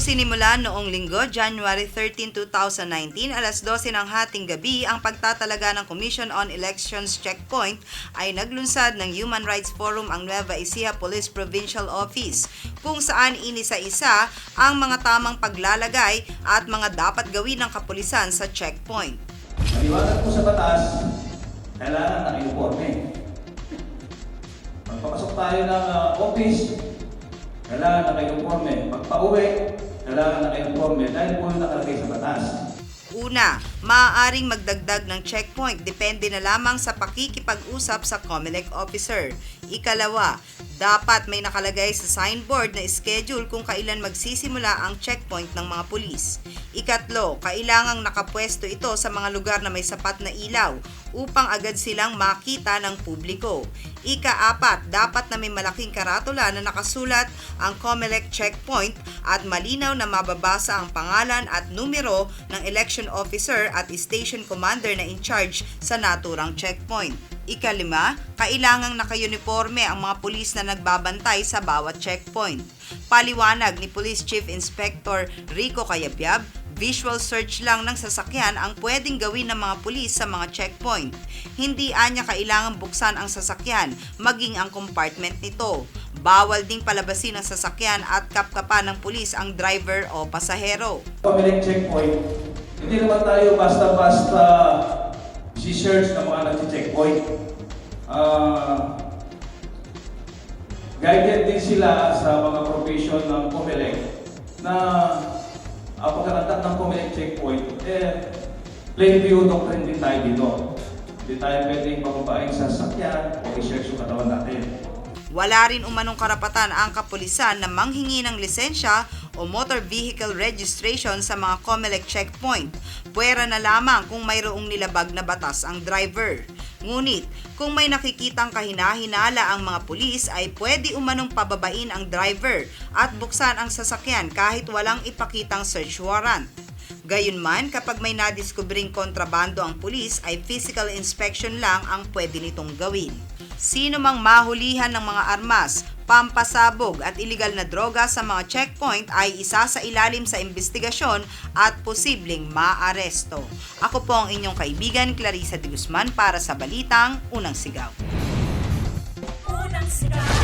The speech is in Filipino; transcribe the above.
sinimula noong linggo, January 13, 2019, alas 12 ng hating gabi, ang pagtatalaga ng Commission on Elections Checkpoint ay naglunsad ng Human Rights Forum ang Nueva Ecija Police Provincial Office, kung saan inisa-isa ang mga tamang paglalagay at mga dapat gawin ng kapulisan sa checkpoint. Maliwanag po sa batas, kailangan naka-uniforme. Magpapasok tayo ng uh, office, kailangan naka-uniforme. Magpa-uwi, kailangan naka-uniforme dahil po yung nakalagay sa batas. Una, maaaring magdagdag ng checkpoint depende na lamang sa pakikipag-usap sa COMELEC officer. Ikalawa, dapat may nakalagay sa signboard na schedule kung kailan magsisimula ang checkpoint ng mga pulis. Ikatlo, kailangang nakapwesto ito sa mga lugar na may sapat na ilaw upang agad silang makita ng publiko. Ika-apat, dapat na may malaking karatula na nakasulat ang COMELEC checkpoint at malinaw na mababasa ang pangalan at numero ng election officer at station commander na in charge sa naturang checkpoint. Ikalima, kailangang naka-uniforme ang mga pulis na nagbabantay sa bawat checkpoint. Paliwanag ni Police Chief Inspector Rico Cayabyab, visual search lang ng sasakyan ang pwedeng gawin ng mga pulis sa mga checkpoint. Hindi anya kailangang buksan ang sasakyan, maging ang compartment nito. Bawal ding palabasin ang sasakyan at kapkapan ng pulis ang driver o pasahero. Pamiling checkpoint, hindi naman tayo basta-basta si-search ng mga nag-checkpoint. Ah, guided din sila sa mga provision ng COMELEC na ang pagkakatak ng COMELEC checkpoint, eh, plain view doctrine din tayo dito. Hindi tayo pwedeng pababaing sa sakyan o i-search yung katawan natin. Wala rin umanong karapatan ang kapulisan na manghingi ng lisensya o motor vehicle registration sa mga COMELEC checkpoint. Pwera na lamang kung mayroong nilabag na batas ang driver. Ngunit, kung may nakikitang kahinahinala ang mga pulis ay pwede umanong pababain ang driver at buksan ang sasakyan kahit walang ipakitang search warrant. Gayunman, kapag may nadiskubring kontrabando ang pulis ay physical inspection lang ang pwede nitong gawin. Sino mang mahulihan ng mga armas, pampasabog at iligal na droga sa mga checkpoint ay isa sa ilalim sa investigasyon at posibleng maaresto. Ako po ang inyong kaibigan Clarissa de Guzman para sa Balitang Unang Sigaw. Unang sigaw